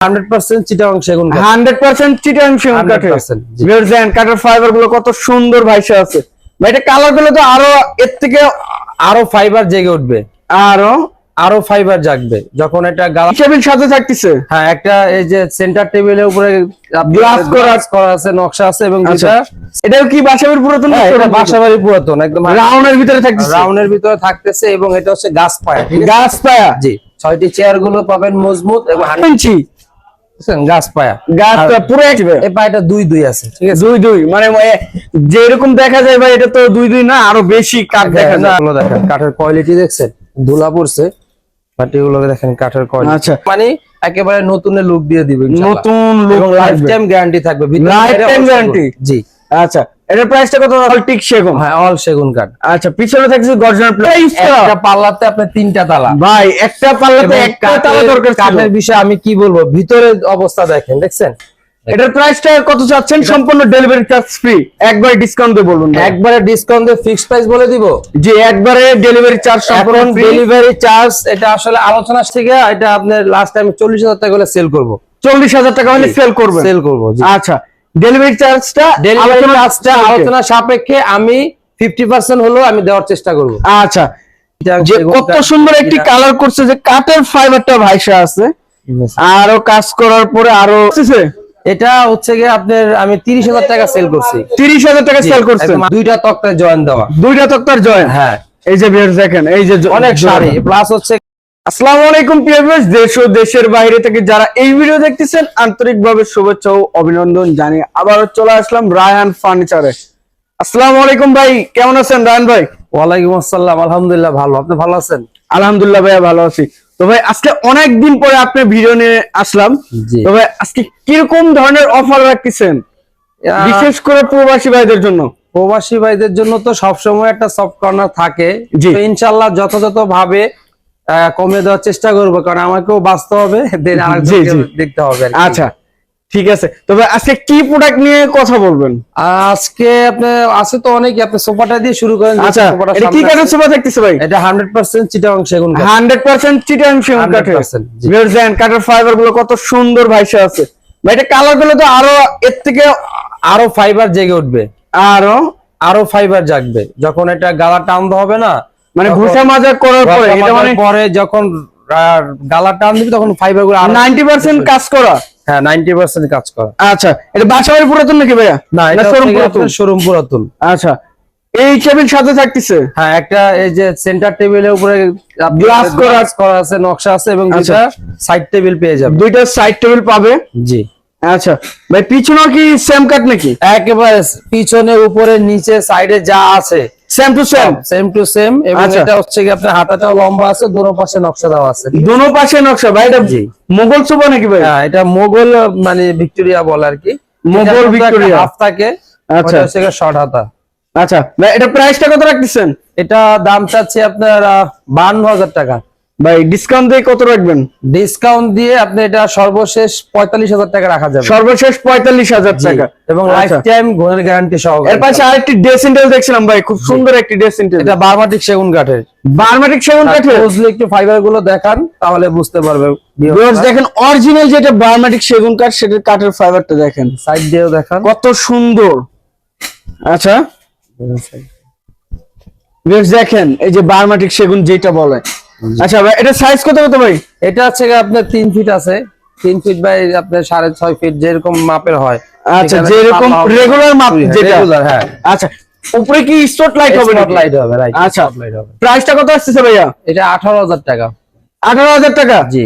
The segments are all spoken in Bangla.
হান্ড্রেড পার্সেন্ট চিটাং সেগুন কাঠ। হান্ড্রেড পার্সেন্ট চিটাং সেগুন কাঠের 100% জি। ডিজাইন কাঠের ফাইবারগুলো কত সুন্দর ভাইসা আছে। ভাই এটা কালারগুলো তো আরও এর থেকে আরও ফাইবার জেগে উঠবে। আরও? আরও ফাইবার জাগবে যখন এটা গালা টেবিল সাথে থাকতেছে? হ্যাঁ একটা এই যে সেন্টার টেবিলের উপরে Glass করা- করা আছে নকশা আছে এবং আচ্ছা। এটাও কি পুরাতন হ্যাঁ, এটা পুরাতন? একদম রাউন্ডের ভিতরে থাকতেছে। রাউন্ডের ভিতরে থাকতেছে এবং এটা হচ্ছে গাছ পায়া গাছ পায়া? জি ছয়টি চেয়ারগুলো পাবেন মজবুত এবং ইঞ্চি। গাছ পায়া। গাছ আর পুরো এই পায়াটা দুই দুই আছে ঠিক আছে? দুই দুই মানে যেরকম দেখা যায় ভাই এটা তো দুই দুই না আরও বেশি কাঠ দেখা যায়। দেখেন কাঠের কোয়ালিটি দেখছেন? ধুলা পড়ছে বাট এগুলোকে দেখেন কাঠের কোয়ালিটি আচ্ছা। মানে একেবারে নতুন লুক দিয়ে দিবে নতুন লুক লাইফ টাইম গ্যারান্টি থাকবে। Lifetime? সেগুন। জি। আচ্ছা এটার প্রাইসটা কত? টিক সেগুন। হ্যাঁ অল সেগুন কাঠ আচ্ছা পিছনে থাকছে গর্জনের প্রাইস একটা পাল্লাতে আপনার তিনটা তালা। ভাই একটা পাল্লাতে একটা তালা দরকার কাঠের বিষয়ে আমি কি বলব? ভিতরে অবস্থা দেখেন দেখছেন? এটার প্রাইসটা কত চাচ্ছেন? সম্পূর্ণ ডেলিভারি চার্জ ফ্রি একবার ডিসকাউন্ট দিয়ে বলুন একবারে ডিসকাউন্ট দিয়ে ফিক্সড প্রাইস বলে দিব? যে একবারে ডেলিভারি চার্জ সম্পূর্ণ ডেলিভারি চার্জ এটা আসলে আলোচনা থেকে এটা আপনার লাস্ট টাইম চল্লিশ হাজার টাকা করে সেল করব। চল্লিশ হাজার টাকা হলে সেল করবেন। সেল করব আচ্ছা ডেলিভারি চার্জটা ডেলিভারি চার্জটা আলোচনা সাপেক্ষে আমি ফিফটি পার্সেন্ট হলেও আমি দেওয়ার চেষ্টা করব। আচ্ছা। যে কত সুন্দর একটি কালার করছে যে কাঠের ফাইবারটা ভাইসা আছে। আরও কাজ করার পরে আরও এটা হচ্ছে গিয়ে আপনার আমি তিরিশ হাজার টাকা সেল করছি। তিরিশ হাজার টাকা সেল করছে দুইটা তক্তায় জয়েন দেওয়া। দুইটা তক্তার জয়েন হ্যাঁ। এই যে দেখেন এই যে অনেক। শাড়ি প্লাস হচ্ছে আসসালামু আলাইকুম প্রিয় ভিউয়ার্স দেশ ও দেশের বাইরে থেকে যারা এই ভিডিও দেখতেছেন আন্তরিকভাবে শুভেচ্ছা ও অভিনন্দন জানিয়ে আবারও চলে আসলাম রায়হান ফার্নিচারে। আসসালামু আলাইকুম ভাই কেমন আছেন রায়হান ভাই? ওয়ালাইকুম আসসালাম আলহামদুলিল্লাহ ভালো। আপনি ভালো আছেন? আলহামদুলিল্লাহ ভাইয়া ভালো আছি। তো ভাই আজকে অনেক দিন পরে আপনি ভিডিও নিয়ে আসলাম। তো ভাই আজকে কীরকম ধরনের অফার রাখতেছেন? বিশেষ করে প্রবাসী ভাইদের জন্য। প্রবাসী ভাইদের জন্য তো সবসময় একটা সফট কর্নার থাকে। ইনশাল্লাহ যথাযথ ভাবে কমে দেওয়ার চেষ্টা করব কারণ আমাকেও বাঁচতে হবে দেন আরেকজনকে দেখতে হবে আচ্ছা ঠিক আছে। তবে আজকে কি প্রোডাক্ট নিয়ে কথা বলবেন? আজকে আপনি আছে তো অনেকই আপনি সোফাটা দিয়ে শুরু করেন আচ্ছা এটা কি কাঠের সোফা দেখতেছে ভাই? এটা হান্ড্রেড পার্সেন্ট চিটাং সেগুন কাঠ। হান্ড্রেড পার্সেন্ট চিটাং সেগুন কাঠের। 100% জি। ডিজাইন কাঠের ফাইবারগুলো কত সুন্দর ভাইসা আছে। ভাই এটা কালারগুলো তো আরও এর থেকে আরও ফাইবার জেগে উঠবে। আরও? আরও ফাইবার জাগবে। যখন এটা গালা টান হবে না মানে ঘুষা মাজা করার পরে এটা মানে পরে যখন গালা টান দিবি তখন ফাইবারগুলো আরও নাইনটি পার্সেন্ট কাজ করা? হ্যাঁ নাইনটি পার্সেন্ট কাজ করা। আচ্ছা এটা বাসাবাড়ি পুরাতন নাকি ভাইয়া? না এটা শোরুম পুরাতন? শোরুম পুরাতন। আচ্ছা এই টেবিল সাথে থাকতেছে? হ্যাঁ একটা এই যে সেন্টার টেবিলের উপরে Glass করা- গ্লাস করা আছে নকশা আছে এবং আচ্ছা। দুটা সাইড টেবিল পেয়ে যাবে দুইটা সাইড টেবিল পাবে? জি। আচ্ছা ভাই পিছনেও কি সেম কাট নাকি? একেবারে পিছনে উপরে নিচে সাইডে যা আছে same to same same to same এবং আচ্ছা। এটা হচ্ছে কি আপনার হাতাটাও লম্বা আছে দোনো পাশে নকশা দেওয়া আছে দোনো পাশে নকশা ভাই এটা। মোগল সোফা নাকি ভাই হ্যাঁ এটা মোগল মানে ভিক্টোরিয়া বলে আর কি মোগল ভিক্টোরিয়া। হাফ থাকে আচ্ছা। হচ্ছে শর্ট হাতা আচ্ছা ভাই এটা প্রাইসটা কত রাখতেছেন এটা দাম চাচ্ছে আপনার বান্ন হাজার টাকা ভাই ডিসকাউন্ট দিয়ে কত রাখবেন? ডিসকাউন্ট দিয়ে আপনি এটা সর্বশেষ পঁয়তাল্লিশ হাজার টাকা রাখা যাবে। সর্বশেষ পঁয়তাল্লিশ হাজার টাকা। এবং। লাইফ টাইম গ্যারান্টি সহ এর পাশে আরেকটি ড্রেসিং টেবিল দেখছিলাম ভাই খুব সুন্দর একটি ড্রেসিং টেবিল এটা বারমাটিক সেগুন কাঠের। বারমাটিক সেগুন কাঠের? বুঝলে একটু ফাইবারগুলো দেখান তাহলে বুঝতে পারবে দেখেন অরিজিনাল যেটা বারমাটিক সেগুন কাঠ সেটার কাঠের ফাইবারটা দেখেন। সাইড দিয়েও দেখান। কত সুন্দর। আচ্ছা। দেখেন। এই যে বারমাটিক সেগুন যেটা বলে। আচ্ছা ভাই এটা সাইজ কত কত ভাই? এটা হচ্ছে আপনার তিন ফিট আছে। তিন ফিট বাই আপনার সাড়ে ছয় ফিট যেরকম মাপের হয়। আচ্ছা যেরকম রেগুলার মাপ যেটা। হ্যাঁ। আচ্ছা উপরে কি স্পট লাইট হবে স্পট লাইট হবে রাইট আচ্ছা লাইট হবে। প্রাইসটা কত আসছে ভাইয়া? এটা আঠারো হাজার টাকা। আঠারো হাজার টাকা? জি।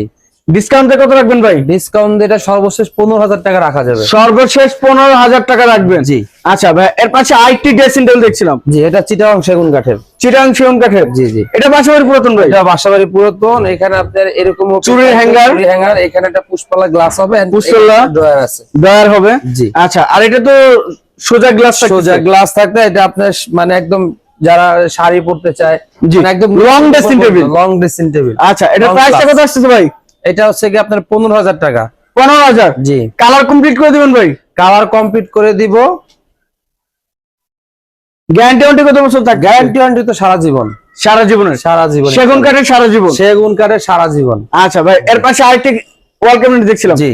ডিসকাউন্টে কত রাখবেন ভাই ডিসকাউন্ট এটা সর্বশেষ পনেরো হাজার টাকা রাখা যাবে সর্বশেষ পনেরো হাজার টাকা রাখবেন জি। আচ্ছা ভাই এর পাশে আরেকটি ড্রেসিং টেবিল দেখছিলাম জি এটা চিটাং সেগুন কাঠের চিটাং সেগুন কাঠের জি জি এটা পুরাতন ভাই এটা বাসাবাড়ি পুরাতন এখানে আপনার এরকম চুরির hanger? চুরির হ্যাঙ্গার এখানে একটা পুষ্পলা গ্লাস হবে পুষ্পলা? ড্রয়ার আছে দয়ার হবে জি। আচ্ছা আর এটা তো সোজা গ্লাস সোজা গ্লাস থাকতে এটা আপনার মানে একদম যারা শাড়ি পরতে চায়। মানে একদম Long dressing table? Long dressing table আচ্ছা এটা প্রাইসটা। কত আসছে ভাই এটা হচ্ছে কি আপনার পনেরো হাজার টাকা। পনেরো হাজার? জি। কালার কমপ্লিট করে দিবেন ভাই? কালার কমপ্লিট করে দিব। গ্যারান্টি ওয়ারেন্টি কত বছর থাকবে গ্যারান্টি ওয়ারেন্টি তো সারা জীবন। সারা জীবনের সারা জীবন। সেগুন কাঠের সারা জীবন? সেগুন কাঠের সারা জীবন। আচ্ছা ভাই এর পাশে আরেকটি ওয়াল ক্যাবিনেট দেখছিলাম। জি।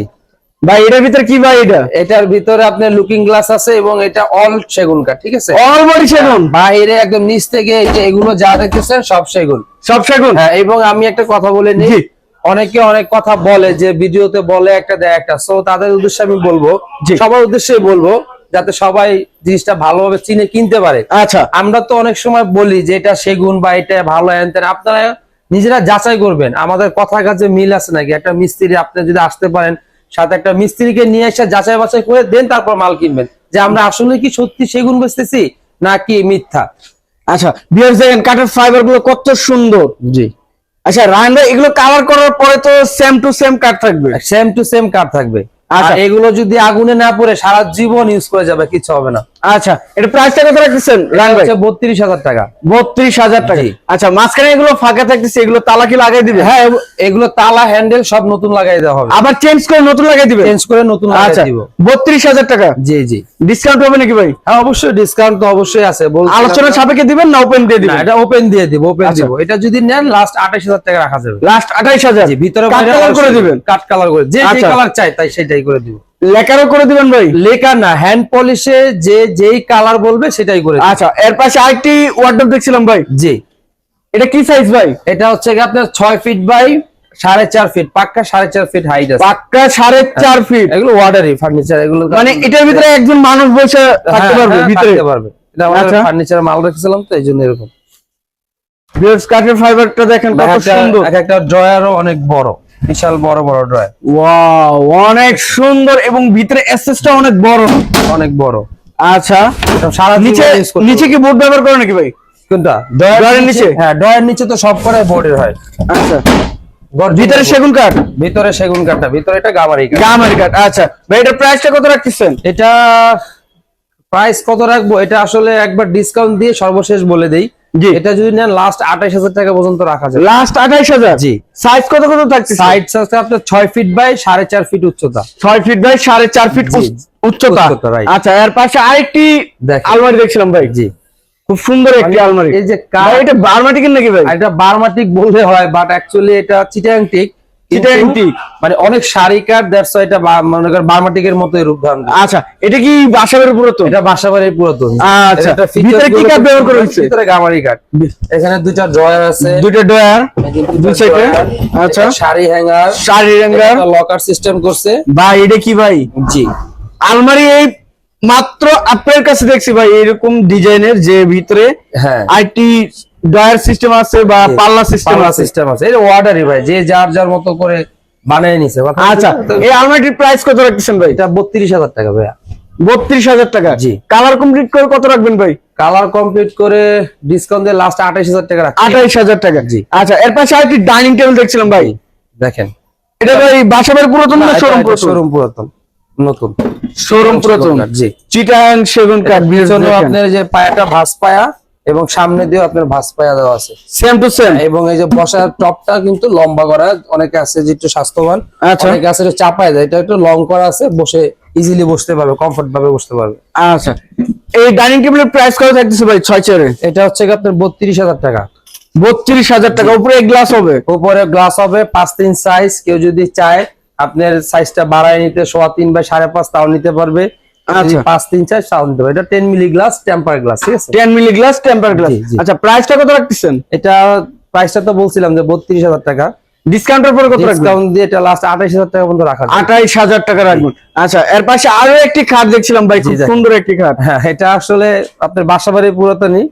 ভাই এটার ভিতরে কি ভাই এটা? এটার ভিতরে আপনার লুকিং গ্লাস আছে এবং এটা অল সেগুন কাঠ ঠিক আছে? অল বডি সেগুন? বাইরে একদম নিচ থেকে এগুলো যা দেখতেছেন সব সেগুন। সব সেগুন? হ্যাঁ এবং আমি একটা কথা বলে নিই। অনেকে অনেক কথা বলে যে ভিডিওতে বলে একটা দেয় একটা। সো তাদের উদ্দেশ্যে আমি বলব সবার উদ্দেশ্যে বলব যাতে সবাই জিনিসটা ভালোভাবে চিনে কিনতে পারে। আচ্ছা। আমরা তো অনেক সময় বলি যে এটা সেগুন বা এটা ভালো এনতেন আপনারা নিজেরা যাচাই করবেন। আমাদের কথার কাছে মিল আছে নাকি? একটা মিস্ত্রি আপনি যদি আসতে পারেন সাথে একটা মিস্ত্রিকে নিয়ে এসে যাচাই বাছাই করে দেন তারপর মাল কিনবেন। যে আমরা আসলে কি সত্যি সেগুন বেচতেছি নাকি মিথ্যা? আচ্ছা বিয়ার দেখেন কাঠের ফাইবারগুলো কত সুন্দর। জি। আচ্ছা রায়ন ভাই এগুলো কালার করার পরে তো সেম টু সেম কাঠ থাকবে। সেম টু সেম কাঠ থাকবে। আচ্ছা। এগুলো যদি আগুনে না পড়ে সারা জীবন ইউজ করে যাবে কিছু হবে না। আচ্ছা এটা প্রাইসটা কত রাখতেছেন? ভাই? টাকা। টাকা। আচ্ছা মাঝখানে এগুলো ফাঁকা থাকতেছে এগুলো তালা কি লাগাই দিবে? হ্যাঁ এগুলো তালা হ্যান্ডেল সব নতুন লাগাই দেওয়া হবে। আবার চেঞ্জ করে নতুন লাগাই দিবে? চেঞ্জ করে নতুন লাগাই আচ্ছা দিব। টাকা? জি জি। ডিসকাউন্ট হবে নাকি ভাই? হ্যাঁ অবশ্যই ডিসকাউন্ট তো অবশ্যই আছে। আলোচনা। সাপেক্ষে দিবেন না ওপেন দিয়ে দিবেন? এটা ওপেন দিয়ে দিব ওপেন আচ্ছা। দিব। এটা যদি নেন লাস্ট আঠাশ হাজার টাকা রাখা যাবে। লাস্ট আঠাইশ হাজার? জি ভিতরে কাঠ কালার করে দিবেন? কাট কালার করে যে যে আচ্ছা। কালার চাই তাই সেটাই করে দিব। লেখারও করে দিবেন ভাই? লেকার না হ্যান্ড পলিশে যে যেই কালার বলবে সেটাই করে আচ্ছা এর পাশে আরেকটি ওয়ার্ডরোব দেখছিলাম ভাই। জি। এটা কি সাইজ ভাই? এটা হচ্ছে কি আপনার ছয় ফিট বাই সাড়ে চার ফিট পাক্কা সাড়ে চার ফিট হাইট আছে। পাক্কা সাড়ে চার ফিট এগুলো ওয়ার্ডারি ফার্নিচার এগুলো মানে এটার ভিতরে একজন মানুষ বসে থাকতে হ্যাঁ, পারবে হ্যাঁ, ভিতরে। থাকতে পারবে। এটা আচ্ছা। ফার্নিচার মাল রেখেছিলাম তো এই জন্য এরকম। কাঠের ফাইবারটা দেখেন কত সুন্দর। এক একটা ড্রয়ারও অনেক বড়। বিশাল বড় বড় ড্রয়ার। ওয়াও অনেক সুন্দর এবং ভিতরে এসএসটা অনেক বড়। অনেক বড়। আচ্ছা সারা নিচে নিচে কি বোর্ড ব্যবহার করে নাকি ভাই? কোনটা? ড্রয়ারের নিচে? হ্যাঁ ড্রয়ার নিচে তো সব করে বোর্ডের হয়। আচ্ছা। ভিতরে সেগুন কাঠ? ভিতরে সেগুন কাঠটা ভিতরে এটা গামারি কাঠ। গামারি কাঠ আচ্ছা। ভাই এটা প্রাইসটা কত রাখতেছেন? এটা প্রাইস কত রাখব? এটা আসলে একবার ডিসকাউন্ট দিয়ে সর্বশেষ বলে দেই। জি। এটা যদি নেন লাস্ট আঠাইশ হাজার টাকা পর্যন্ত রাখা যায় লাস্ট আঠাইশ হাজার? জি। সাইজ কত কত থাকছে সাইজ আছে আপনার ছয় ফিট বাই সাড়ে চার ফিট উচ্চতা। ছয় ফিট বাই সাড়ে চার ফিট উচ্চতা। আচ্ছা এর পাশে আরেকটি। আলমারি দেখছিলাম ভাই। জি। খুব সুন্দর একটি মানে আলমারি। এই যে এটা বার্মাটিকের নাকি ভাই? আর এটা বারমাটিক বলতে হয় বাট অ্যাকচুয়ালি এটা চিটাং teak। মানে অনেক সারি কাঠ দ্যাটস এটা মনে করেন বারমাটিকের মতোই রূপ ধারণ আচ্ছা এটা কি পুরাতন? এটা বাসাবাড়ির পুরাতন। আচ্ছা, এটা features ভিতরে কি গুলো ব্যবহার করা হয়েছে? ভিতরে গামারি কাঠ। এখানে দুইটা ড্রয়ার আছে। দুই সাইডে। আচ্ছা। Sari hanger. Sari hanger locker system করছে। ভাই এটা কি ভাই? জি। আলমারি এই মাত্র আপনার কাছে দেখছি ভাই এরকম ডিজাইনের যে ভিতরে হ্যাঁ। আইটি ডয়ার সিস্টেম আছে বা পাল্লা সিস্টেম আছে। সিস্টেম আছে। এটা অর্ডারই ভাই যে যার যার মতো করে বানিয়ে নিছে। আচ্ছা? এই আলমারিটির প্রাইস কত রাখতেছেন ভাই? এটা বত্রিশ হাজার টাকা ভাইয়া। বত্রিশ হাজার টাকা? জি। কালার কমপ্লিট করে কত রাখবেন ভাই? কালার কমপ্লিট করে ডিসকাউন্ট দিয়ে লাস্ট হাজার টাকা রাখছি। হাজার টাকা। জি। আচ্ছা এর পাশে আরেকটি ডাইনিং টেবিল দেখছিলাম ভাই। দেখেন। এটা ভাই বাসাবের পুরাতন না শোরুম পুরাতন? শোরুম পুরাতন নতুন। শোরুম পুরাতন। জি। চিটাং সেগুন কাঠ আপনার যে পায়াটা ভাঁজ পায়া এবং সামনে দিয়ে আপনার ভাঁজ পায়া দেওয়া আছে। সেম টু সেম এবং এই যে বসার টপটা কিন্তু লম্বা করা অনেকে আছে যে একটু স্বাস্থ্যবান আচ্ছা। অনেকে আছে চাপায় দেয়। এটা একটু লং করা আছে বসে ইজিলি বসতে পারবে কমফোর্ট ভাবে বসতে পারবে। আচ্ছা। এই ডাইনিং টেবিলের প্রাইস কত থাকতেছে ভাই ছয় চেয়ারে? এটা হচ্ছে কি আপনার বত্রিশ হাজার টাকা। বত্রিশ হাজার টাকা। উপরে গ্লাস হবে? উপরে গ্লাস হবে পাঁচ তিন সাইজ কেউ যদি চায় আপনার সাইজটা বাড়ায় নিতে সোয়া তিন বাই সাড়ে পাঁচ তাও নিতে পারবে। পাঁচ তিন নিতে এটা ten milli glass temper glass ঠিক আছে? Ten milli glass temper glass. আচ্ছা প্রাইসটা কত রাখতেছেন? এটা প্রাইসটা তো বলছিলাম যে বত্রিশ হাজার টাকা। ডিসকাউন্টের পরে কত ডিসকাউন্ট দিয়ে এটা লাস্ট আঠাইশ হাজার টাকা পর্যন্ত রাখা টাকা রাখবেন। আচ্ছা এর পাশে আরও একটি খাট দেখছিলাম ভাই খুব সুন্দর একটি খাট। হ্যাঁ এটা আসলে আপনার বাসাবাড়ির পুরাতনই।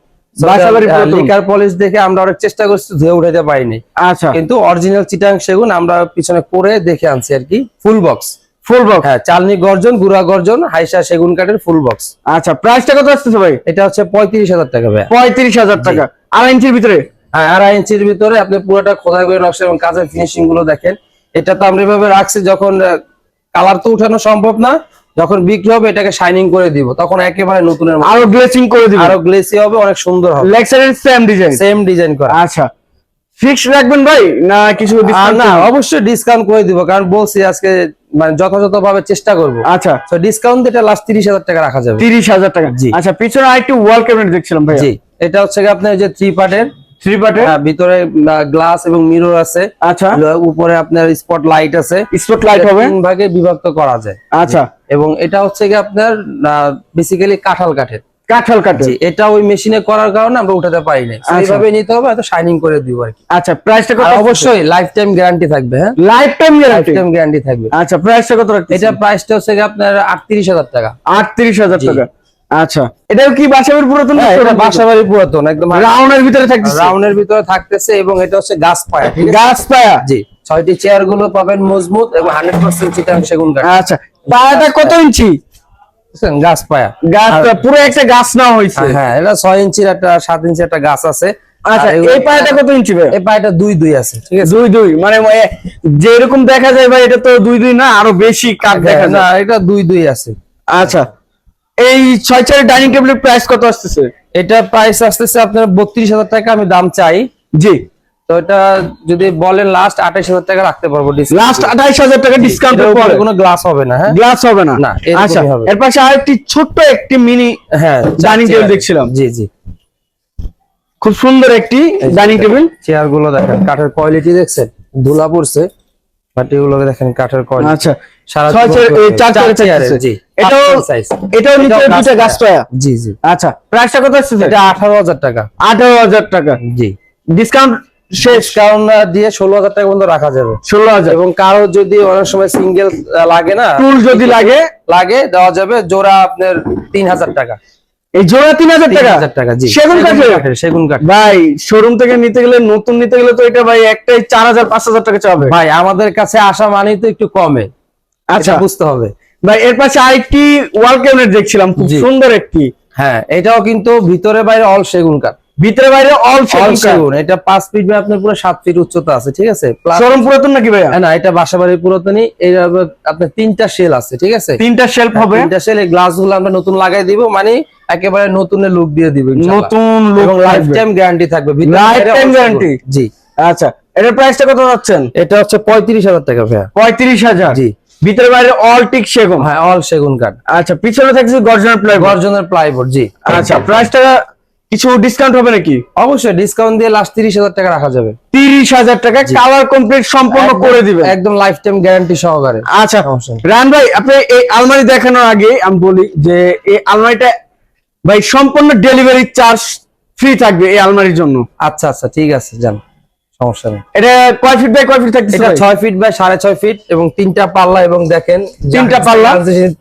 লিকার পলিশ দেখে আমরা অনেক চেষ্টা করছি ধুয়ে পারিনি। আচ্ছা। কিন্তু অরিজিনাল চিটাং সেগুন আমরা পিছনে করে দেখে আনছি আর কি। ফুল বক্স ফুল বক্স হ্যাঁ চালনি গর্জন গুড়া গর্জন হাইসা সেগুন কাঠের ফুল বক্স আচ্ছা প্রাইসটা কত আসতেছে ভাই? এটা হচ্ছে পঁয়ত্রিশ হাজার টাকা ভাইয়া পঁয়ত্রিশ হাজার টাকা। আড়াই ইঞ্চির ভিতরে? হ্যাঁ আড়াই ইঞ্চির ভিতরে আপনি পুরোটা খোদাই করে নকশা এবং কাজের ফিনিশিংগুলো দেখেন। এটা তো আমরা এভাবে রাখছি যখন কালার তো উঠানো সম্ভব না যখন বিক্রি হবে এটাকে শাইনিং করে দিব। তখন একেবারে নতুনের মতো। আরও গ্লেসিং করে দিব। আরও গ্লেসি হবে অনেক সুন্দর হবে। Leg same design same design করা। আচ্ছা। ফিক্স রাখবেন ভাই? না কিছু না অবশ্যই ডিসকাউন্ট করে দিব কারণ বলছি আজকে মানে যথাযথ ভাবে চেষ্টা করব। আচ্ছা। তো ডিসকাউন্ট এটা লাস্ট তিরিশ হাজার টাকা রাখা যাবে। তিরিশ হাজার টাকা। জি। আচ্ছা পিছনে আরেকটি ওয়াল ক্যাবিনেট দেখছিলাম ভাই জি। এটা হচ্ছে কি আপনার যে থ্রি পার্টের থ্রি পার্টের ভিতরে গ্লাস এবং মিরর আছে। আচ্ছা। উপরে আপনার স্পট লাইট আছে। স্পট লাইট হবে? তিন ভাগে বিভক্ত করা যায়। আচ্ছা। এবং এটা হচ্ছে কি আপনার বেসিক্যালি কাঁঠাল কাঠের। কাঁঠাল জি এটা ওই মেশিনে করার কারণে আমরা উঠাতে পারি না আচ্ছা। এইভাবে নিতে হবে এত শাইনিং করে দিব আর কি। আচ্ছা প্রাইসটা কত অবশ্যই লাইফ টাইম গ্যারান্টি থাকবে হ্যাঁ? Lifetime life guarantee time guarantee থাকবে। আচ্ছা প্রাইসটা কত রাখতে এটা প্রাইসটা হচ্ছে আপনার আটত্রিশ হাজার টাকা। আটত্রিশ হাজার জি। টাকা। আচ্ছা এটাও কি বাসাবের পুরাতন হ্যাঁ, এটা বাসাবাড়ি পুরাতন একদম রাউন্ডের ভিতরে থাকতেছে। রাউন্ডের ভিতরে থাকতেছে এবং এটা হচ্ছে গাছ পায়া গাছ পায়া? জি ছয়টি চেয়ারগুলো পাবেন মজবুত এবং হান্ড্রেড পার্সেন্ট চিটাং সেগুন কাঠ আচ্ছা পায়াটা কত ইঞ্চি? গাছ পায়া। গাছ আর- পুরো একটা গাছ না হয়েছে হ্যাঁ এটা ছয় ইঞ্চির একটা সাত ইঞ্চির একটা গাছ আছে। আচ্ছা এই পায়াটা কত ইঞ্চি ভাই এই পায়াটা দুই দুই আছে ঠিক আছে? দুই দুই মানে এ, যেরকম দেখা যায় ভাই এটা তো দুই দুই না আরও বেশি কাঠ দেখা না যায়। এটা দুই দুই আছে। আচ্ছা এই ছয় চারের ডাইনিং টেবিলের প্রাইস কত আসতেছে? এটা প্রাইস আসতেছে আপনার বত্রিশ হাজার টাকা আমি দাম চাই। জি। তো এটা যদি বলেন লাস্ট আঠাইশ হাজার টাকা রাখতে পারব লাস্ট আঠাইশ হাজার টাকা ডিসকাউন্ট পরে কোনো গ্লাস হবে না হ্যাঁ? গ্লাস হবে না। না, আচ্ছা এর পাশে আরেকটি ছোট্ট একটি মিনি হ্যাঁ ডাইনিং টেবিল দেখছিলাম। জি জি। খুব সুন্দর একটি ডাইনিং টেবিল চেয়ারগুলো দেখেন কাঠের কোয়ালিটি দেখছেন? ধুলা পড়ছে বাট দেখেন কাঠের কোয়ালিটি আচ্ছা সারা চার- চার। জি। এটাও Passport size। এটাও নিচে এটাও গাছ পায়া জি জি। আচ্ছা প্রাইসটা কত আসছে এটা আঠারো হাজার টাকা। আঠারো হাজার টাকা। জি। ডিসকাউন্ট শেষ ডিসকাউন্ট দিয়ে ষোলো হাজার টাকা পর্যন্ত রাখা যাবে। ষোলো হাজার। এবং কারও যদি অনেক সময় সিঙ্গেল লাগে না টুল যদি লাগে। লাগে দেওয়া যাবে জোড়া আপনার তিন হাজার টাকা। এই জোড়া তিন হাজার টাকা? টাকা জি। সেগুন কাঠের? সেগুন কাঠ ভাই শোরুম থেকে নিতে গেলে নতুন নিতে গেলে তো এটা ভাই একটাই চার হাজার পাঁচ হাজার টাকা চাবে। ভাই আমাদের কাছে আসা মানেই তো একটু কমে। আচ্ছা আচ্ছা। বুঝতে হবে। ভাই এর পাশে আরেকটি ওয়াল ক্যাবিনেট দেখছিলাম খুব সুন্দর একটি। হ্যাঁ এটাও কিন্তু ভিতরে বাইরে অল সেগুন কাঠ। ভিতরে বাইরে অল সেগুন এটা পাঁচ ফিট বাই আপনার পুরো সাত ফিট উচ্চতা আছে ঠিক আছে? শোরুম পুরাতন নাকি হ্যাঁ, না এটা বাসাবাড়ির পুরাতনই। এর আপনার তিনটা সেল আছে ঠিক আছে? তিনটা শেলফ হবে। তিনটা সেল এই গ্লাস আমরা নতুন লাগাই দিব মানে একেবারে নতুনের লুক দিয়ে দিব। নতুন এবং লাইফ টাইম গ্যারান্টি থাকবে। all guarantee? সেগুন। জি। আচ্ছা এটার প্রাইসটা কত যাচ্ছেন? এটা হচ্ছে পঁয়ত্রিশ হাজার টাকা ভাইয়া। পঁয়ত্রিশ হাজার? জি। ভিতরে বাইরে অল টিক সেগুন। হ্যাঁ অল সেগুন কাঠ আচ্ছা পিছনে থাকছে গর্জনের প্লাই গর্জনের প্লাইবোর্ড জি। আচ্ছা প্রাইসটা কিছু ডিসকাউন্ট হবে নাকি? অবশ্যই ডিসকাউন্ট দিয়ে লাস্ট তিরিশ হাজার টাকা রাখা যাবে। তিরিশ হাজার টাকা কালার কমপ্লিট সম্পূর্ণ করে দিবে একদম লাইফ টাইম গ্যারান্টি সহকারে। আচ্ছা। রান ভাই আপনি এই আলমারি দেখানোর আগে আমি বলি যে এই আলমারিটা ভাই সম্পূর্ণ ডেলিভারি চার্জ ফ্রি থাকবে এই আলমারির জন্য। আচ্ছা আচ্ছা ঠিক আছে যান সমস্যা নেই। এটা কয় ফিট বাই কয় ফিট থাকছে এটা ছয় ফিট বাই সাড়ে ছয় ফিট এবং তিনটা পাল্লা এবং দেখেন তিনটা পাল্লা?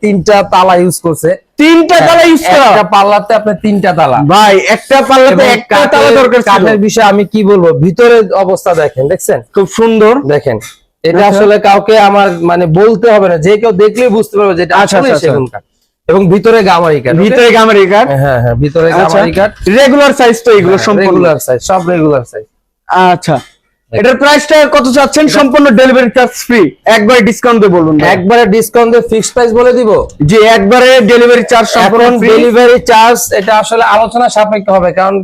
তিনটা তালা ইউজ করছে তিনটা তালা ইউজ করা? একটা পাল্লাতে আপনার তিনটা তালা। ভাই একটা পাল্লাতে একটা কাঠের- তালা দরকার ছিল। কাঠের বিষয়ে আমি কি বলব? ভিতরের অবস্থা দেখেন দেখছেন? খুব সুন্দর। দেখেন এটা আচ্ছা। আসলে কাউকে আমার মানে বলতে হবে না। যে কেউ দেখলে বুঝতে পারবে যে এটা আচ্ছা, আসলে আচ্ছা, সেগুন কাঠ। এবং ভিতরে গামারি কাঠ ভিতরে গামারি কাঠ? হ্যাঁ হ্যাঁ ভিতরে গামারি কাঠ। রেগুলার সাইজ তো এগুলো সম্পূর্ণ। রেগুলার সাইজ সব রেগুলার সাইজ আচ্ছা। এটার প্রাইসটা কত চাচ্ছেন? সম্পূর্ণ ডেলিভারি চার্জ ফ্রি একবার ডিসকাউন্ট দিয়ে বলুন একবারে ডিসকাউন্ট দিয়ে ফিক্সড প্রাইস বলে দিব? যে একবারে ডেলিভারি চার্জ সম্পূর্ণ ডেলিভারি চার্জ এটা আসলে আলোচনা সাপেক্ষ হবে কারণ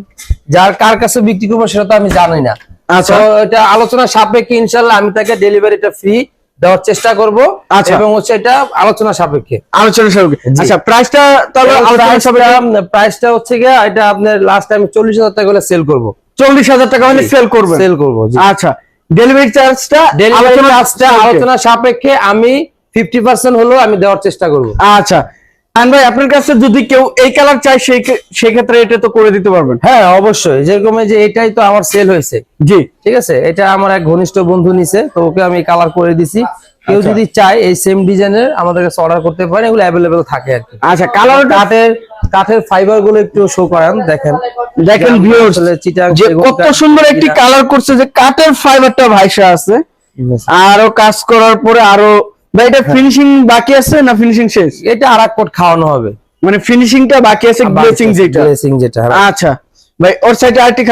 যার কার কাছে বিক্রি করব সেটা তো আমি জানি না। আচ্ছা। এটা আলোচনা সাপেক্ষে ইনশাল্লাহ আমি তাকে ডেলিভারিটা ফ্রি দেওয়ার চেষ্টা করব আচ্ছা। এবং হচ্ছে এটা আলোচনা সাপেক্ষে। আলোচনা সাপেক্ষে। আচ্ছা প্রাইসটা তাহলে আলোচনা সাপেক্ষে প্রাইসটা হচ্ছে গিয়ে এটা আপনার লাস্ট টাইম চল্লিশ হাজার টাকা করে সেল করব। চল্লিশ হাজার টাকা হলে সেল করবেন। সেল করব আচ্ছা ডেলিভারি চার্জটা ডেলিভারি চার্জটা আলোচনা সাপেক্ষে আমি ফিফটি পার্সেন্ট হলেও আমি দেওয়ার চেষ্টা করব। আচ্ছা ভাই আপনার কাছে যদি কেউ এই কালার চায় সেই এটা তো করে দিতে পারবেন। হ্যাঁ অবশ্যই। যেরকম যে এটাই তো আমার সেল হয়েছে। জি। ঠিক আছে? এটা আমার এক ঘনিষ্ঠ বন্ধু নিছে তো ওকে আমি কালার করে দিছি। কেউ আচ্ছা। যদি চায় এই সেম ডিজাইনের আমাদের কাছে অর্ডার করতে পারেন এগুলো অ্যাভেলেবেল থাকে আর কি। আচ্ছা কালার কাঠের কাঠের ফাইবারগুলো একটু শো করেন দেখেন। দেখেন ভিউয়ার্স যে কত সুন্দর একটি কালার করছে যে কাঠের ফাইবারটা ভাইসা আছে। আরও কাজ করার পরে আরও ভাই এটা ফিনিশিং বাকি আছে না ফিনিশিং শেষ? এটা আর এক কোট খাওয়ানো হবে। মানে ফিনিশিংটা বাকি আছে গ্লেচিং যেটা। গ্লেসিং যেটা হ্যাঁ। আচ্ছা। ভাই ওর সাইডে আরেকটি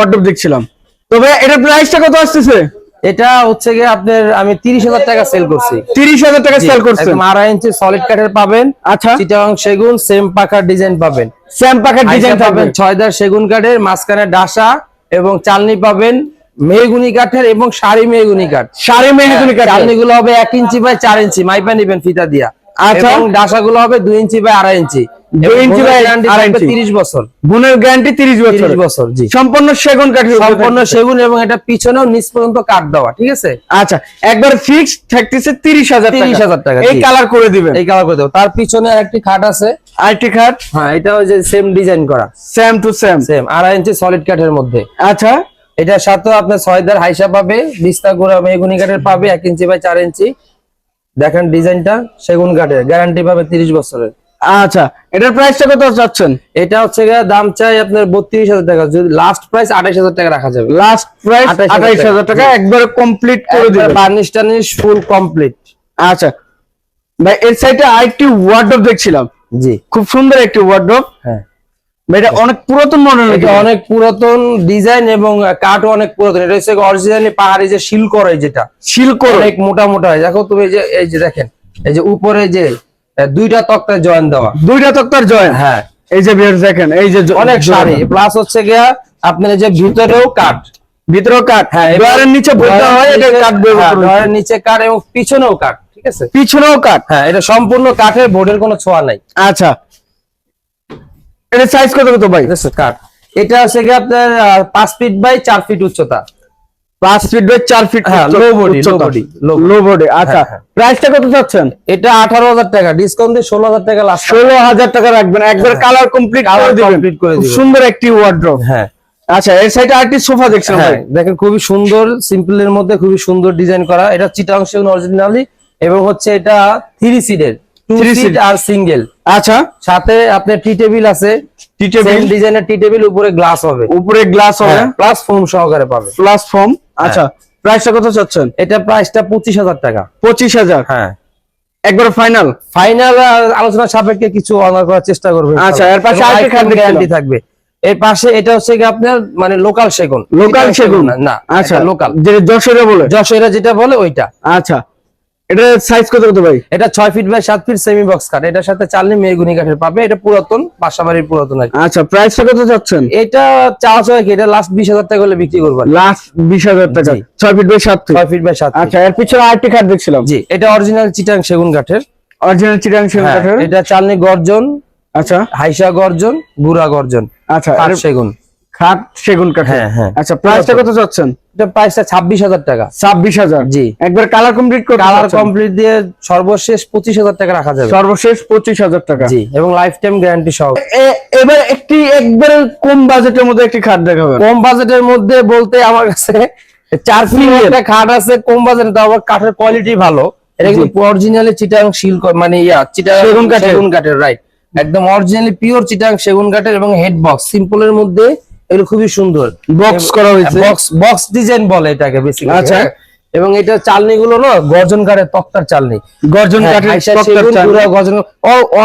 অর্ডার দেখছিলাম। তো ভাই এটার প্রাইসটা কত আসতেছে? এটা হচ্ছে গিয়ে আপনার আমি তিরিশ হাজার টাকা সেল করছি। তিরিশ হাজার টাকা সেল করছি আড়াই ইঞ্চি সলিড কাঠের পাবেন। আচ্ছা। চিটাং সেগুন সেম পাখার ডিজাইন পাবেন। সেম পাখার ডিজাইন পাবেন ছয় দার সেগুন কাঠের মাঝখানে ডাসা এবং চালনি পাবেন মেহগুনি কাঠের এবং সারি মেহগুনি কাঠ। সারি মেহগুনি কাঠ চালনি গুলো হবে এক ইঞ্চি বাই চার ইঞ্চি। মাইপা নিবেন ফিতা দিয়া। এবং ডাসাগুলো হবে দুই ইঞ্চি বাই আড়াই ইঞ্চি। দুই ইঞ্চি বাই আড়াই ইঞ্চি। তিরিশ বছর। গুণের গ্যারান্টি তিরিশ বছর। বছর জি। সম্পূর্ণ সেগুন কাঠের সম্পূর্ণ সেগুন এবং এটা পিছনেও নিচ পর্যন্ত কাঠ দেওয়া ঠিক আছে? আচ্ছা একবার ফিক্সড থাকতেছে তিরিশ হাজার 30,000 টাকা, এই কালার করে দিবেন। এই কালার করে দেবো। তার পিছনে আরেকটি খাট আছে। আইটি খাট? হ্যাঁ এটা ওই যে সেম ডিজাইন করা। সেম টু সেম সেম আড়াই ইঞ্চি সলিড কাঠের মধ্যে। আচ্ছা। এটার সাথেও আপনার ছয়দার হাইসা পাবে বিস্তা গোড়া কাঠের পাবে এক ইঞ্চি বাই চার ইঞ্চি। দেখেন ডিজাইনটা সেগুন কাঠের গ্যারান্টি পাবে তিরিশ বছরের। আচ্ছা এটার প্রাইসটা কত চাচ্ছেন? এটা হচ্ছে গিয়ে দাম চাই আপনার বত্রিশ হাজার টাকা যদি লাস্ট প্রাইস আঠাইশ হাজার টাকা রাখা যাবে। লাস্ট প্রাইস আঠাইশ হাজার টাকা একবারে কমপ্লিট করে দিবেন। বার্নিশ টার্নিশ ফুল কমপ্লিট আচ্ছা ভাই এর সাইডে আরেকটি ওয়ার্ডরোব দেখছিলাম। জি। খুব সুন্দর একটি ওয়ার্ডরোব হ্যাঁ। এটা অনেক পুরাতন মডেল এটা অনেক পুরাতন ডিজাইন এবং কাঠও অনেক পুরাতন। এটা হচ্ছে অরিজিনালি পাহাড়ি যে শিল করে যেটা। শিল করে? অনেক মোটা মোটা হয়। দেখো তুমি যে এই যে দেখেন এই যে উপরে যে দুইটা তক্তায় জয়েন দেওয়া। দুইটা তক্তার জয়েন? হ্যাঁ। এই যে বিয়ার দেখেন এই যে অনেক। সারি। প্লাস হচ্ছে গিয়া আপনার যে ভিতরেও কাঠ। ভিতরেও কাঠ? হ্যাঁ ডয়ারের নিচে বলতে হয় এটা কাঠ ব্যবহার হ্যাঁ, ডয়ারের নিচে কাঠ এবং পিছনেও কাঠ ঠিক আছে? পিছনেও কাঠ? হ্যাঁ এটা সম্পূর্ণ কাঠের বোর্ডের কোনো ছোঁয়া নাই। আচ্ছা। এটা সাইজ কত কত ভাই? আছে কাঠ এটা হচ্ছে গিয়ে আপনার আহ, পাঁচ ফিট বাই চার ফিট উচ্চতা। পাঁচ ফিট বাই চার ফিট হ্যাঁ, low body, low body, low body। Low body আচ্ছা। হ্যাঁ, হ্যাঁ। প্রাইসটা কত চাচ্ছেন? এটা আঠারো হাজার টাকা ডিসকাউন্ট দিয়ে ষোলো হাজার টাকা লাস্ট ষোলো হাজার টাকা রাখবেন একবার কালার কমপ্লিট Colour করে দিবেন। complete করে খুব দিবেন। সুন্দর একটি ওয়ার্ড্রোব হ্যাঁ। আচ্ছা এর সাইডে আরেকটি সোফা হ্যাঁ ভাই। দেখেন খুবই সুন্দর সিম্পল এর মধ্যে খুবই সুন্দর ডিজাইন করা। এটা চিটাং অরিজিনালি এবং হচ্ছে এটা থ্রি সিটের টু Three সিট seat। আর সিঙ্গেল আচ্ছা। সাথে আপনার টি টেবিল আছে। টি টেবিল ডিজাইনের টি টেবিল উপরে গ্লাস হবে। উপরে গ্লাস হবে। প্লাস ফোম সহকারে পাবে। প্ল্যাটফর্ম আচ্ছা প্রাইসটা কত চাচ্ছেন? এটা প্রাইসটা পঁচিশ হাজার টাকা। পঁচিশ হাজার? হ্যাঁ। একবার ফাইনাল ফাইনাল আলোচনা সাপেক্ষে কিছু অনার করার চেষ্টা করবে আচ্ছা, এর পাশে আরেকটা গ্যারান্টি থাকবে। এর পাশে এটা হচ্ছে কি আপনার মানে লোকাল সেগুন। লোকাল সেগুন? না, না আচ্ছা লোকাল যেটা যশোরে বলে? যশোরে যেটা বলে ওইটা। আচ্ছা এটা সাইজ কত কত ভাই? এটা ছয় ফিট বাই সাত ফিট সেমি বক্স কাঠ এটার সাথে চালনি মেগুনি কাঠের পাবে। এটা পুরাতন বাসাবাড়ির পুরাতন আর আচ্ছা প্রাইসটা কত চাচ্ছেন? এটা চাওয়া কি? এটা লাস্ট বিশ হাজার টাকা হলে বিক্রি করবেন লাস্ট বিশ হাজার টাকা। জি। ছয় ফিট বাই সাত ফিট ছয় ফিট বাই সাত আচ্ছা এর পিছনে আরেকটি খাট দেখছিলাম। জি এটা অরিজিনাল চিটাং সেগুন কাঠের। অরিজিনাল চিটাং সেগুন হ্যাঁ, কাঠের? এটা চালনি গর্জন আচ্ছা। হাইসা গর্জন গুড়া গর্জন আচ্ছা কাঠ সেগুন। খাট সেগুন কাঠের। হ্যাঁ, হ্যাঁ। আচ্ছা প্রাইসটা কত চাচ্ছেন? এটা প্রাইসটা ছাব্বিশ হাজার টাকা। ছাব্বিশ হাজার। জি। একবার কালার কমপ্লিট করে কালার কমপ্লিট দিয়ে সর্বশেষ পঁচিশ হাজার টাকা রাখা যাবে। সর্বশেষ পঁচিশ হাজার টাকা। জি এবং লাইফ টাইম গ্যারান্টি সহ এবার একটি একবার কম বাজেটের মধ্যে একটি খাট দেখাবেন। কম বাজেটের মধ্যে বলতে আমার কাছে চার ফিট একটা খাট আছে কম বাজেটে তো আবার কাঠের কোয়ালিটি ভালো। এটা কিন্তু অরিজিনালি চিটাং শিল মানে ইয়া চিটাং সেগুন কাঠের। সেগুন কাঠের রাইট একদম অরিজিনালি পিওর চিটাং সেগুন কাঠের এবং হেড বক্স সিম্পলের মধ্যে এগুলো খুবই সুন্দর। Box করা হয়েছে। বক্স বক্স ডিজাইন বলে এটাকে বেশি আচ্ছা। এবং এটা চালনি গুলো না গর্জন কাঠের তক্তার চালনি। গর্জন হ্যাঁ, কাঠের তক্তার গর্জন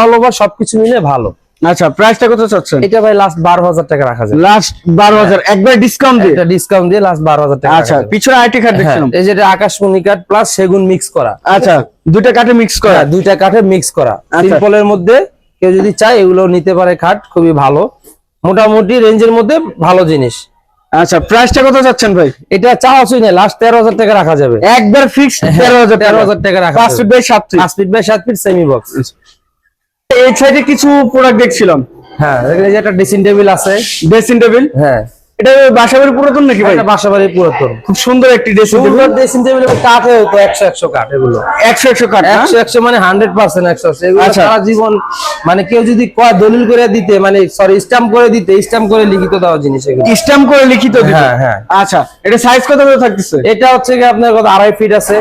অল ওভার সবকিছু মিলে ভালো। আচ্ছা প্রাইসটা কত চাচ্ছেন? এটা ভাই লাস্ট বারো হাজার টাকা রাখা যায়। লাস্ট বারো হাজার একবার ডিসকাউন্ট দিয়ে? এটা ডিসকাউন্ট দিয়ে লাস্ট বারো হাজার টাকা আচ্ছা পিছনে আইটি হ্যাঁ, দেখছিলাম। এই যেটা আকাশমণি কাঠ প্লাস সেগুন মিক্স করা। আচ্ছা দুটা কাঠে মিক্স করা। হ্যাঁ, দুইটা কাঠে মিক্স করা। আচ্ছা। সিম্পলের মধ্যে কেউ যদি চায় এগুলো নিতে পারে খাট খুবই ভালো। মোটামুটি রেঞ্জের মধ্যে ভালো জিনিস। আচ্ছা প্রাইসটা কত চাচ্ছেন ভাই? এটা চা উচিত না লাস্ট তেরো হাজার টাকা রাখা যাবে। একবার ফিক্স তেরো হাজার তেরো হাজার টাকা রাখা পাঁচ। ফিট বাই সাত ফিট পাঁচ ফিট বাই সাত ফিট সেমি বক্স এই সাইডে কিছু প্রোডাক্ট দেখছিলাম। হ্যাঁ একটা ড্রেসিং টেবিল আছে। ড্রেসিং টেবিল হ্যাঁ। এটা পুরাতন নাকি ভাই? পুরাতন। খুব সুন্দর একটি ড্রেসিং টেবিল সুন্দর ড্রেসিং টেবিল কাঠে হতো এগুলো কাঠ মানে এগুলো আচ্ছা। সারা জীবন মানে কেউ যদি কয় দলিল করে দিতে মানে সরি স্ট্যাম্প করে দিতে স্ট্যাম্প করে লিখিত দেওয়া জিনিস এগুলো। স্ট্যাম্প করে লিখিত দিতে। হ্যাঁ, হ্যাঁ। আচ্ছা এটা সাইজ কত থাকতেছে? এটা হচ্ছে কি আপনার কত আড়াই ফিট আছে।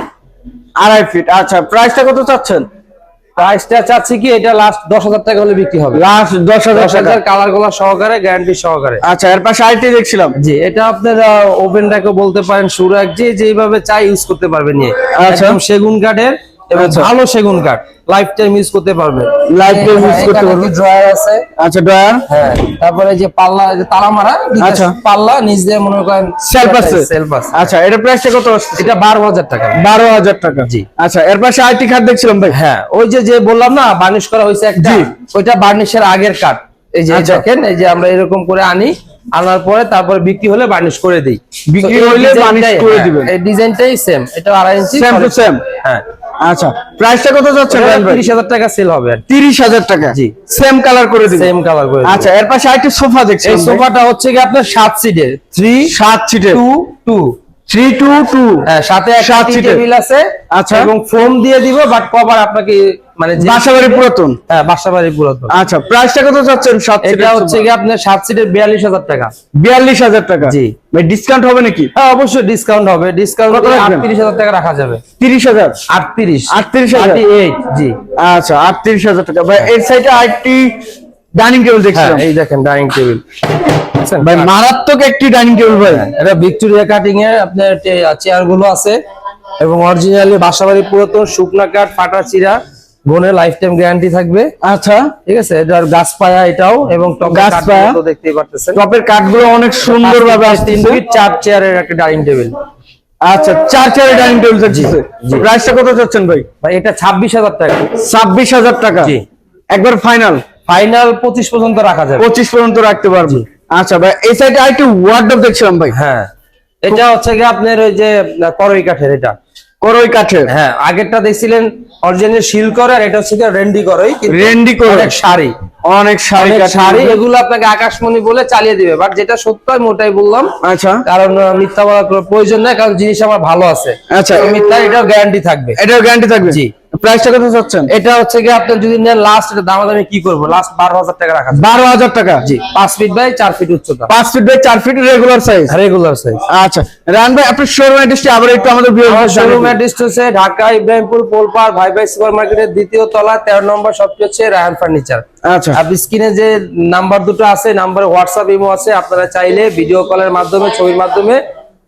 আড়াই ফিট আচ্ছা প্রাইসটা কত চাচ্ছেন? প্রাইসটা চাচ্ছি কি এটা লাস্ট দশ হাজার টাকা হলে বিক্রি হবে। লাস্ট দশ হাজার কালারগুলা সহকারে গ্যারান্টি সহকারে। আচ্ছা এর পাশে আরেকটি দেখছিলাম। জি এটা আপনার ওপেনটাকে বলতে পারেন সুরাক যে যেভাবে চাই ইউজ করতে পারবেন আচ্ছা। সেগুন কাঠের এবং আচ্ছা। ভালো সেগুন কাঠ লাইফ টাইম ইউজ করতে পারবে Lifetime use করতে পারবে। ড্রয়ার আছে আচ্ছা ডয়ার হ্যাঁ তারপরে যে পাল্লা যে তালা মারা আচ্ছা। পাল্লা নিচ দিয়ে মনে করেন সেলফ আছে সেলফ আছে আচ্ছা এটা প্রাইসটা কত আসছে এটা বারো হাজার টাকা বারো হাজার টাকা জি। আচ্ছা এর পাশে খাট দেখছিলাম ভাই হ্যাঁ ওই যে যে বললাম না বার্নিশ করা হয়েছে একটা জি। ওইটা বার্নিশের আগের কাঠ এই যে আচ্ছা। দেখেন এই যে আমরা এরকম করে আনি আনার পরে তারপরে বিক্রি হলে বার্নিশ করে দিই বিক্রি ডিজাইনটাই- বার্নিশ করে হ্যাঁ, দিবেন। এই ডিজাইনটাই সেম এটা আড়াই ইঞ্চি to solid- same। হ্যাঁ আচ্ছা প্রাইসটা কত যাচ্ছে তিরিশ হাজার টাকা সেল হবে তিরিশ হাজার টাকা। জি। সেম কালার করে দিবেন সেম কালার করে আচ্ছা এর পাশে আরেকটি সোফা দেখছি এই সোফাটা হচ্ছে কি আপনার সাত সিটের থ্রি সাত সিটের two two three two two. হ্যাঁ সাথে। টেবিল আছে। আচ্ছা। এবং ফোম দিয়ে দিব বাট কভার আপনাকে মানে যে- বাসাবাড়ি পুরাতন। হ্যাঁ বাসাবাড়ি পুরাতন। আচ্ছা প্রাইসটা কত এটা হচ্ছে কি আপনার সিটের বিয়াল্লিশ হাজার টাকা। বিয়াল্লিশ হাজার টাকা। জি। ভাই ডিসকাউন্ট হবে নাকি? হ্যাঁ অবশ্যই ডিসকাউন্ট হবে। ডিসকাউন্ট কত রাখবেন? আটত্রিশ হাজার টাকা রাখা যাবে। তিরিশ হাজার? আটত্রিশ। 38,000 এইট জি। আচ্ছা আটত্রিশ হাজার টাকা। ভাই এর সাইডে আরেকটি ডাইনিং টেবিল হ্যাঁ দেখছিলাম। এই দেখেন ডাইনিং টেবিল ভাই মারাত্মক একটি ডাইনিং টেবিল ভাই। এটা ভিক্টোরিয়া কাটিং এ আপনার চেয়ারগুলো আছে এবং অরিজিনালি বাসাবাড়ি পুরাতন শুকনা কাঠ ফাটা চিরা গুণের লাইফ টাইম গ্যারান্টি থাকবে। আচ্ছা। ঠিক আছে? এটার গাছ পায়া এটাও এবং টপের গাছ পায়া। তো দেখতেই পারতেছেন। টপের কাঠগুলো অনেক সুন্দর ভাবে তিন আসছে ফিট চার চেয়ারের একটা ডাইনিং টেবিল আচ্ছা চার চেয়ারের ডাইনিং টেবিল থাকছে। প্রাইসটা কত যাচ্ছেন ভাই? ভাই এটা ছাব্বিশ হাজার টাকা। ছাব্বিশ হাজার টাকা। জি। একবার ফাইনাল ফাইনাল পঁচিশ পর্যন্ত রাখা যাবে। পঁচিশ পর্যন্ত রাখতে পারব। আচ্ছা ভাই এই সাইডে আরেকটি ওয়ার্ডরোব দেখছিলাম ভাই। হ্যাঁ এটা হচ্ছে কি আপনার ওই যে করই কাঠের এটা। করই কাঠের। হ্যাঁ আগেরটা দেখছিলেন অরিজিনাল শিল করে আর এটা হচ্ছে রেন্ডি করই রেন্ডি করই। অনেক শাড়ি। অনেক শাড়ি শাড়ি এগুলো আপনাকে আকাশমণি বলে চালিয়ে দিবে বাট যেটা সত্য আমি ওটাই বললাম। আচ্ছা। কারণ মিথ্যা বলার প্রয়োজন নাই কারণ জিনিস আমার ভালো আছে। আচ্ছা। মিথ্যা এটাও গ্যারান্টি থাকবে। এটার গ্যারান্টি থাকবে? জি। প্রাইসটা কত চাচ্ছেন? এটা হচ্ছে কি আপনি যদি নেন লাস্ট এটা দামাদামি কি করব? লাস্ট বারো হাজার টাকা রাখা যাবে। বারো হাজার টাকা? জি। পাঁচ ফিট বাই ফিট উচ্চতা। Feet by feet regular size regular size আচ্ছা। রান ভাই আপনার শোরুম অ্যাড্রেসটি আবার একটু আমাদের আমার ভিউয়ারদের শোরুম অ্যাড্রেস হচ্ছে ঢাকা ইব্রাহিমপুর পোলপার ভাই ভাই সুপার মার্কেটের দ্বিতীয় তলা তেরো নম্বর সবটি হচ্ছে রায়হান ফার্নিচার। আচ্ছা। আপনি স্ক্রিনে যে নাম্বার দুটো আছে নাম্বারে হোয়াটসঅ্যাপ ইমো আছে আপনারা চাইলে ভিডিও কলের মাধ্যমে ছবির মাধ্যমে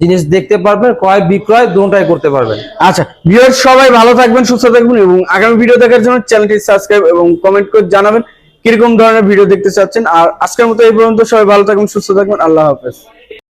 জিনিস দেখতে পারবেন ক্রয় বিক্রয় দুটাই করতে পারবেন। আচ্ছা ভিউয়ার সবাই ভালো থাকবেন সুস্থ থাকবেন এবং আগামী ভিডিও দেখার জন্য চ্যানেলটি সাবস্ক্রাইব এবং কমেন্ট করে জানাবেন কীরকম ধরনের ভিডিও দেখতে চাচ্ছেন। আর আজকের মতো এই পর্যন্ত সবাই ভালো থাকবেন সুস্থ থাকবেন আল্লাহ হাফেজ।